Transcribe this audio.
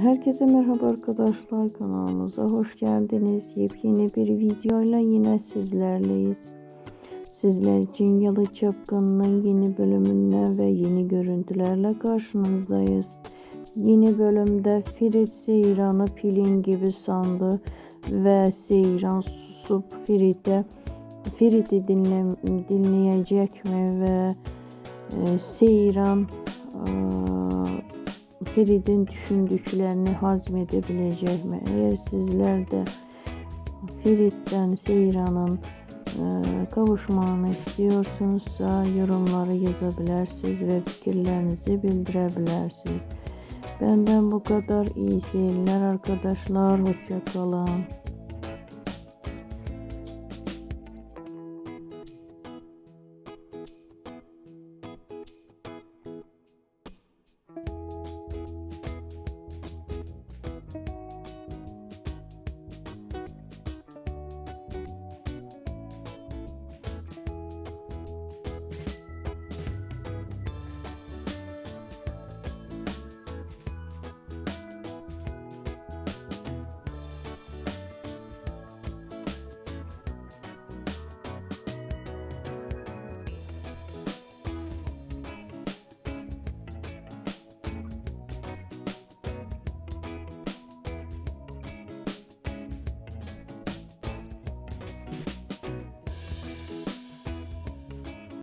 Herkese merhaba arkadaşlar kanalımıza hoş geldiniz. Yepyeni bir videoyla yine sizlerleyiz. Sizler için Yalı Çapkın'ın yeni bölümünden ve yeni görüntülerle karşınızdayız. Yeni bölümde Ferit Seyran'ı pilin gibi sandı ve Seyran susup Ferit'e Ferit'i dinle, dinleyecek mi ve e, Seyran e, Ferit'in düşündüklerini hazmedebilecek mi? Eğer sizler de Ferit'ten Seyran'ın e, kavuşmanı istiyorsunuzsa yorumları yazabilirsiniz ve fikirlerinizi bildirebilirsiniz. Benden bu kadar iyi seyirler arkadaşlar. Hoşçakalın.